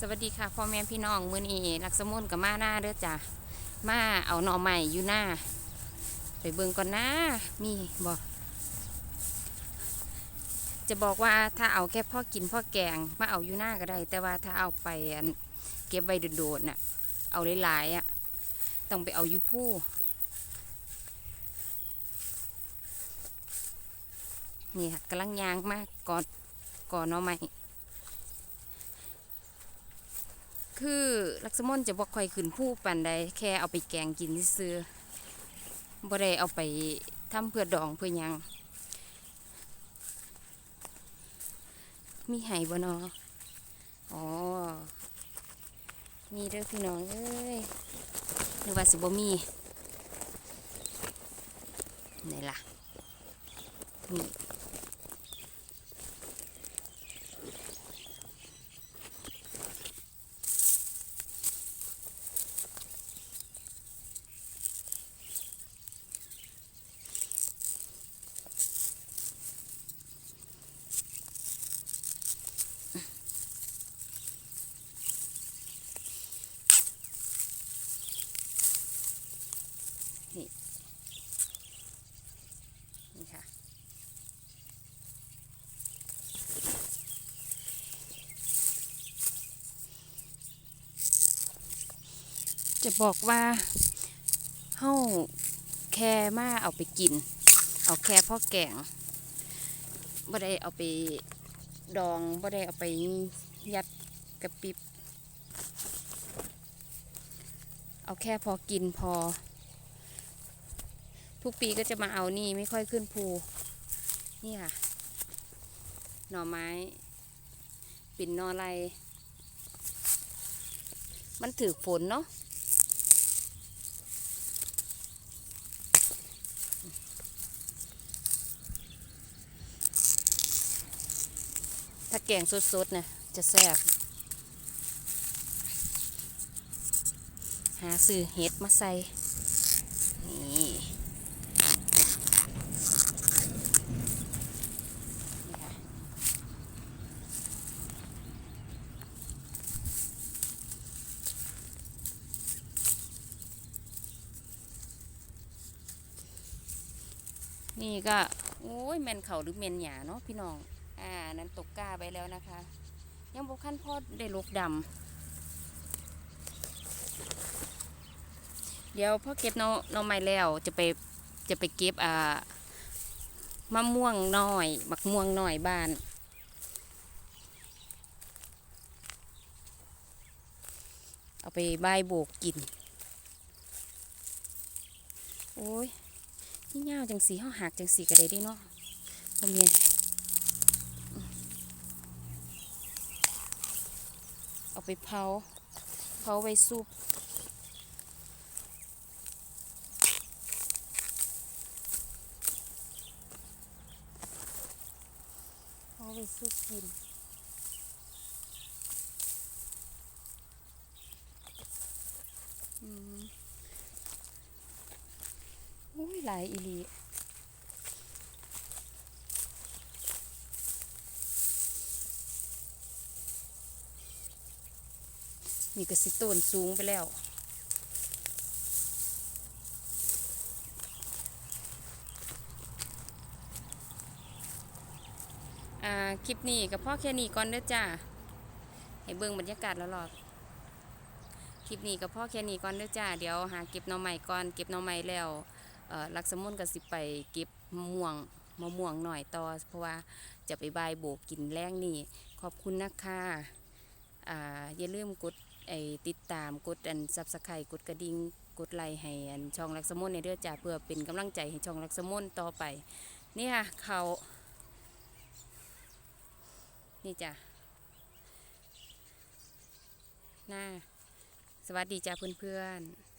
สวัสดีค่ะพ่อแม่พี่น้องมื้อนี้ลักษมุนกับมาหน้าเด้อจ้ะมาเอาหน่อใหม่อยู่หน้า ไปเบิ่งก่อนนะมีบ่จะบอกว่าถ้าเอาแค่พ่อกินพ่อแกงมาเอาอยู่หน้าก็ได้ แต่ว่าถ้าเอาไปเก็บไว้โดดๆน่ะ เอาหลายๆอะต้องไปเอาอยู่ผู้นี่ค่ะกำลังยางมากกอนก่อนหน่อใหม่ คือลักษมนจะบอกค่อยขึ้นผู้ปันใดแค่เอาไปแกงกินซื้อบ่ได้เอาไปทำเพื่อดองเพื่อยัง มีไห้บ่นออ๋อ มีเด้อพี่น้องเอ้ยนึกว่าสิบ่มีไหนล่ะนี่นี่ค่ะ จะบอกว่าเฮ้าแค่มาเอาไปกิน เอาแค่พ่อแกงบ่ได้เอาไปดองบ่ได้เอาไปยัดกระปิบ เอาแค่พอกินพอ ทุกปีก็จะมาเอานี่ไม่ค่อยขึ้นภูนี่ค่ะ หน่อไม้ ปิ่นนอไร มันถือฝนเนาะ ถ้าแกงสดๆนะจะแซ่บหาซื้อเห็ดมาใส่นี่นี่ค่ะนี่ก็ โอ้ยแมนเขาหรือแมนหยาเนาะพี่น้อง อ่านั้นตกก้าไปแล้วนะคะ ยังบกขั้นพอได้ลูกดำเดี๋ยวพ่อเก็บหนอหนอไม้แล้วจะไปจะไปเก็บอ่ามะม่วงน้อยมักม่วงน้อยบ้านเอาไปใบโบกกิน โอ้ยนี่ยาจังสีห้าหักจังสีก็ได้ดิเนาะพ่อเมีย เอาไปเผา เผาไว้ซุปเอาไปซุปกินอืมโอ้ยหลายอีลี นี่ก็สิต้นสูงไปแล้วอ่าคลิปนี้กับพ่อแค่นี้ก่อนเด้อจ้าให้เบิ่งบรรยากาศแล้วหรอคลิปนี้กับพ่อแค่นี้ก่อนเด้อจ้าเดี๋ยวหาเก็บหน่อใหม่ก่อนเก็บหน่อใหม่แล้วลักสมุนก็สิไปเก็บมะม่วงมะม่วงหน่อยต่อเพราะว่าจะไปบายโบกกินแรงนี่ขอบคุณนะคะอ่าอย่าลืมกด ไอติดตามกดอันซับสไครต์กดกระดิ่งกดไลค์ให้อันช่องลักสมุนในเด้อจ้าเพื่อเป็นกำลังใจให้ช่องลักสมุนต่อไป นี่ค่ะเขานี่จ้ะหน้าสวัสดีจ้าเพื่อนๆ